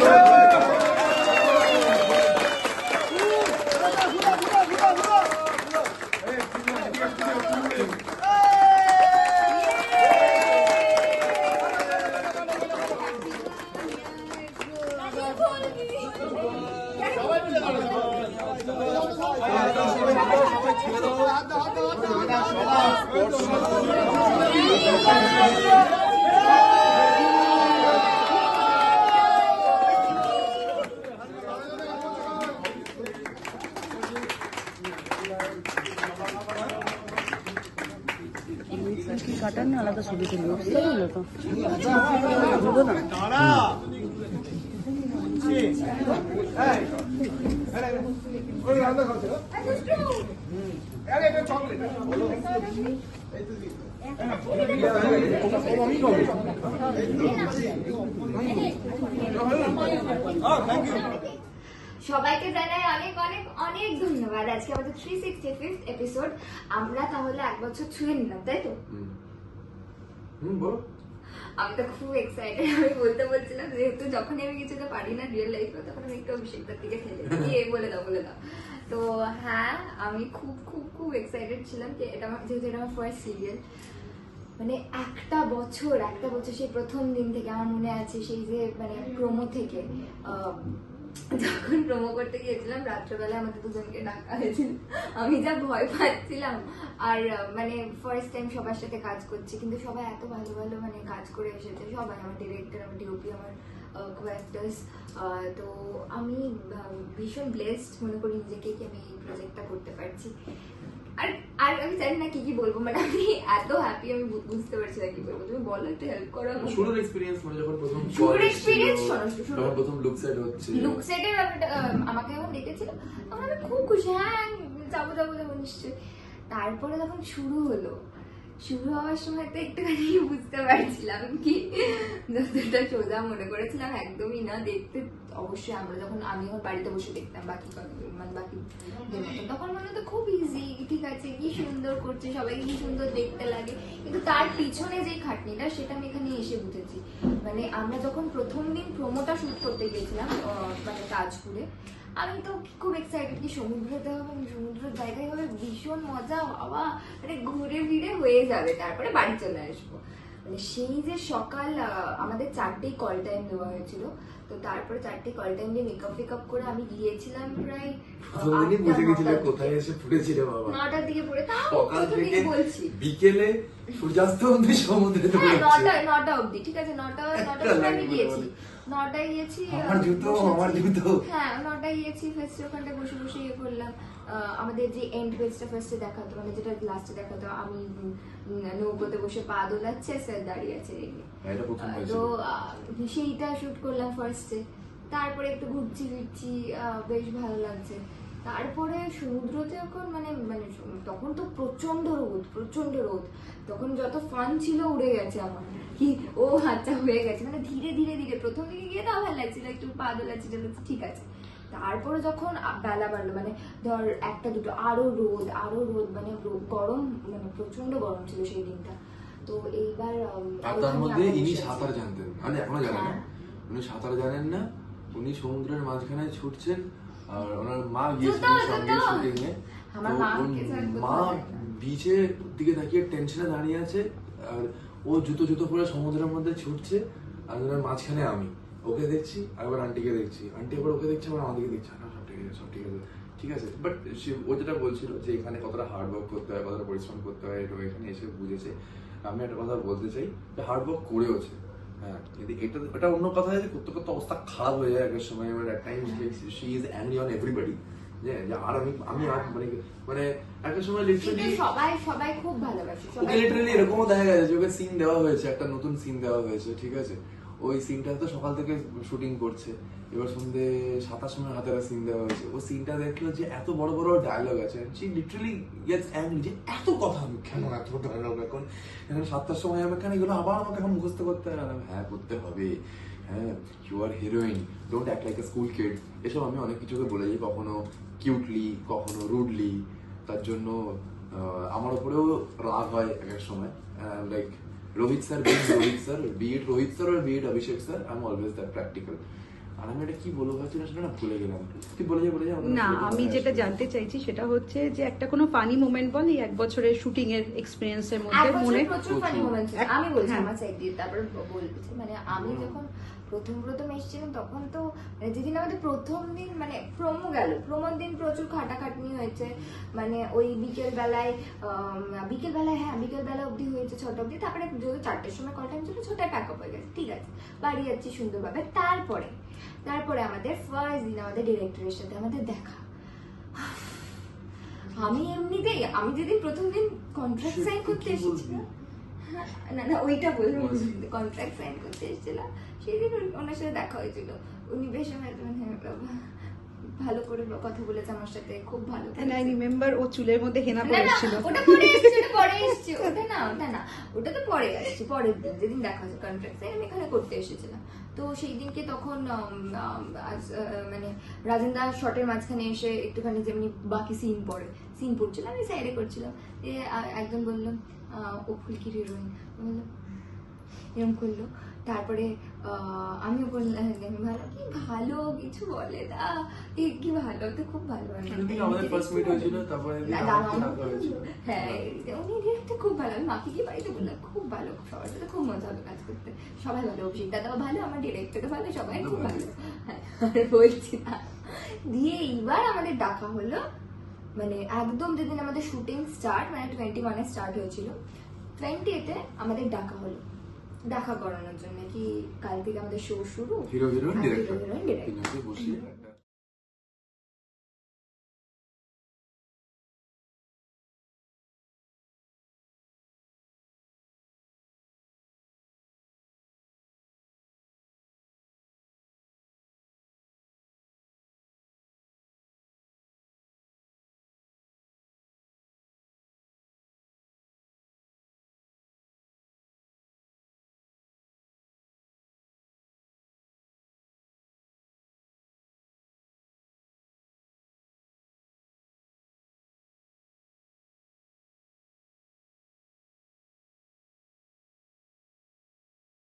কাটার না আলাদা ছবি তুলবো। তো বুঝব না সবাইকে জানাই অনেক অনেক অনেক ধন্যবাদ। আজকে আমাদের থ্রি সিক্সটি ফিফথ এপিসোড আমরা তাহলে এক বছর ছুঁয়ে নিলাম তাই তো? আমি তো খুব এক্সাইটেড আমি বলতে বলছিলাম, যেহেতু যখনই আমি কিছুতে পারি না রিয়েল লাইফে তখন আমি একটু অভিষেকটার দিকে খেলে কি বলে দাও বলে দাও। তো হ্যাঁ আমি খুব খুব খুব এক্সাইটেড ছিলাম যে এটা আমার, যেহেতু এটা আমার ফার্স্ট সিরিয়াল মানে একটা বছর একটা বছর সেই প্রথম দিন থেকে আমার মনে আছে সেই যে মানে প্রোমো থেকে যখন প্রোমো করতে গিয়েছিলাম, রাত্রেবেলায় আমাদের দুজনকে ডাকা হয়েছিল। আমি যা ভয় পাচ্ছিলাম। আর মানে ফার্স্ট টাইম সবার সাথে কাজ করছি, কিন্তু সবাই এত ভালো ভালো মানে কাজ করে এসেছে। সবাই আমার ডিরেক্টর আমার ডিওপি আমার কোয়েস্টার্স তো আমি ভীষণ ব্লেসড মনে করি নিজেকে কি আমি এই প্রজেক্টটা করতে পারছি। আর আর আমি জানি না কি কি বলব মানে আমি এত হ্যাপি আমি বুঝতে পারছি না কি বলব। তুমি বলো একটু হেল্প করো আমাকে। শুরুর এক্সপিরিয়েন্স মানে যখন প্রথম শুরুর call শোনো, শুরু- প্রথম লুক সেট হচ্ছে লুক সেটের ব্যাপারটা আমাকে যখন দেখেছিল তখন আমি খুব খুশি হ্যাঁ যাব যাব যাব নিশ্চয়ই। তারপরে যখন শুরু হলো শুরু হওয়ার সময় তো একটুখানি বুঝতে পারছিলাম কি? যতটা সোজা মনে করেছিলাম, একদমই না। দেখতে অবশ্যই আমরা যখন আমি আমার বাড়িতে বসে দেখতাম বাকি মানে বাকি তখন মনে হতো খুব ইজি ঠিক আছে, কি সুন্দর করছে, সবাইকে কি সুন্দর দেখতে লাগে। কিন্তু তার পিছনে যে খাটনিটা, সেটা আমি এখানে এসে বুঝেছি। মানে আমরা যখন প্রথম দিন প্রোমোটা শুট করতে গিয়েছিলাম মানে তাজপুরে আমি তো খুব এক্সাইটেড কি সমুদ্রতে হবে সমুদ্রের জায়গায় হবে ভীষণ মজা বাবা। মানে ঘুরে ফিরে হয়ে যাবে তারপরে বাড়ি চলে আসব। মানে সেই যে সকাল আমাদের চারটেই কল টাইম দেওয়া হয়েছিল তো তারপরে চারটে কল টাইম দিয়ে মেকআপ ফেকআপ করে আমি গিয়েছিলাম প্রায় কোথায়। এসে বাবা। নটার দিকে পড়ে তাও সকাল থেকে বলছি। বিকেলে সূর্যাস্ত অব্দি সমুদ্রে হ্যাঁ নটা নটা অবধি ঠিক আছে নটা নটার সময় আমি গিয়েছি। গিয়েছি আমার জুতো, আমার জুতো। হ্যাঁ গিয়েছি ফার্স্টে ওখানটা বসে বসে ইয়ে করলাম। আমাদের যে এন্ড পেজটা ফার্স্টে দেখাতো মানে যেটা লাস্টে দেখাতো আমি নৌকোতে বসে পা দোলাচ্ছে স্যার দাঁড়িয়ে আছে রেগে হ্যাঁ। তো সেইটা শুট করলাম ফার্স্টে তারপরে একটু ঘুরছি ফিরছি আহ, বেশ ভালো লাগছে। তারপরে সমুদ্রতে যখন মানে মানে তখন তো প্রচণ্ড রোদ প্রচণ্ড রোদ। তখন যত ফান ছিল উড়ে গেছে আমার। কি ও আচ্ছা হয়ে গেছে। মানে ধীরে ধীরে ধীরে প্রথম দিকে গিয়ে তাও ভালো লাগছিল একটু পা দোলাচ্ছি ঠিক আছে। তারপরে যখন বেলা বাড়লো মানে ধর একটা দুটো আরও রোদ আরও রোদ মানে গরম মানে প্রচণ্ড গরম ছিল সেই দিনটা। তো এইবার তার মধ্যে ইনি সাঁতার জানতেন। মানে এখনও জানেন না। হ্যাঁ। উনি সাঁতার জানেন না উনি সমুদ্রের মাঝখানে ছুটছেন আর ওনার মা গিয়েছিলেন সঙ্গে শুটিং এ মা। বিচের দিকে। তাকিয়ে টেনশনে দাঁড়িয়ে আছে আর ও জুতো জুতো পরে সমুদ্রের মধ্যে ছুটছে আর ওনার মাঝখানে আমি। ওকে দেখছি আর এবার আন্টিকে দেখছি। আন্টি আবার ওকে দেখছে আবার আমাদেরকে দেখছে। না সব ঠিক আছে সব ঠিক আছে ঠিক আছে। বাট ও যেটা বলছিল যে এখানে কতটা হার্ড ওয়ার্ক করতে হয় কতটা পরিশ্রম করতে হয় এটা এখানে এসে বুঝেছে। আমি একটা কথা বলতে চাই যে হার্ড ওয়ার্ক করেওছে। হ্যাঁ এটা এটা অন্য কথা যে করতে করতে অবস্থা খারাপ হয়ে যায় একটা সময় মানে একটা time she is angry on everybody যে আর আমি আমি মানে মানে একটা সময় লিটারালি সবাই সবাই খুব ভালোবাসে লিটারালি এরকমও দেখা গেছে যে সিন দেওয়া হয়েছে একটা নতুন সিন দেওয়া হয়েছে ঠিক আছে? ওই সিনটা তো সকাল থেকে শুটিং করছে। এবার সন্ধ্যে সাতার সময় হাতে সিন দেওয়া হয়েছে। ও সিনটা দেখল যে এত বড় বড় ডায়লগ আছে। সে লিটারালি গেটস অ্যাংরি যে এত কথা আমি কেন এত ডায়লগ এখন? এখন সাতটার সময় আমি কেন এগুলো আবার আমাকে এখন মুখস্থ করতে হবে হ্যাঁ করতে হবে। হ্যাঁ you are heroine don't act like a school kid এসব আমি অনেক কিছুকে বলে যাই, কখনো কিউটলি কখনো রুডলি তার জন্য আমার উপরেও রাগ হয় এক এক সময়। Like Rohit sir beats Rohit sir, be it Rohit sir or be it Abhishek sir, I'm always that practical. আর আমি এটা কি বলব ভাবছি না সেটা না ভুলে গেলাম। তুই বলে যা বলে যা না আমি যেটা জানতে চাইছি সেটা হচ্ছে যে একটা কোনো ফানি মোমেন্ট বল এই এক বছরের শুটিং এর এক্সপিরিয়েন্স এর মধ্যে মনে প্রচুর ফানি প্রচুর। আমি বলছি হ্যাঁ। আমার সাইড দিয়ে তারপরে বলছি মানে আমি যখন প্রথম প্রথম এসেছিলাম তখন তো মানে যেদিন আমাদের প্রথম দিন মানে প্রোমো গেল প্রোমোর দিন প্রচুর খাটাখাটনি হয়েছে। মানে ওই বিকেল বেলায় বিকেল বেলায় হ্যাঁ বিকেল বেলা অবধি হয়েছে ছটা অবধি। তারপরে যদি চারটের সময় কল টাইম ছিল ছটায় প্যাক আপ হয়ে গেছে। ঠিক আছে বাড়ি যাচ্ছি সুন্দরভাবে। তারপরে তারপরে আমাদের ফার্স্ট দিন আমাদের ডিরেক্টরের সাথে আমাদের দেখা। আমি এমনিতেই আমি যেদিন প্রথম দিন কন্ট্রাক্ট সাইন করতে? এসেছিলাম। হ্যাঁ, না না ওইটা বলব কন্ট্রাক্ট সাইন করতে এসেছিলাম। সেদিন ওনার সাথে দেখা হয়েছিল। উনি বেশ আমার মানে ভালো করে কথা বলেছে আমার সাথে খুব ভালো এন্ড আই। রিমেম্বার ও চুলের মধ্যে হেনা না, না, ওটা পরে এসছে, ওটা পরে এসছে, ওটা না, ওটা না, ওটা তো পরে আসছে, পরের দিন, যেদিন দেখা হয়েছে contract আমি এখানে করতে এসেছিলাম। তো সেই দিনকে তখন মানে রাজেন্দা শটের মাঝখানে এসে একটুখানি যেমনি বাকি সিন পড়ে সিন পড়ছিল আমি সাইডে করছিলাম একজন বলল ও ফুলকির হিরোইন বলল এরকম করল তারপরে আমিও বললাম আমি ভালো। কি ভালো? কিছু বলে না। কি কি ভালো? তো খুব ভালো। হ্যাঁ উনি ডিরেক্টর খুব ভালো। আমি মাকে কি বাড়িতে বললাম খুব ভালো সবার সাথে খুব মজা হবে কাজ করতে। সবাই ভালো অভিষেক দাদাও ভালো আমার ডিরেক্টরও ভালো সবাই খুব ভালো। হ্যাঁ আর বলছি না। দিয়ে এইবার আমাদের ডাকা হলো মানে একদম যেদিন আমাদের শুটিং স্টার্ট মানে টোয়েন্টি ওয়ানে স্টার্ট হয়েছিল টোয়েন্টি এতে আমাদের ডাকা হলো। দেখা করানোর জন্য কি কাল থেকে আমাদের শো শুরু? হিরো হিরোইন হ্যাঁ, ডিরেক্টর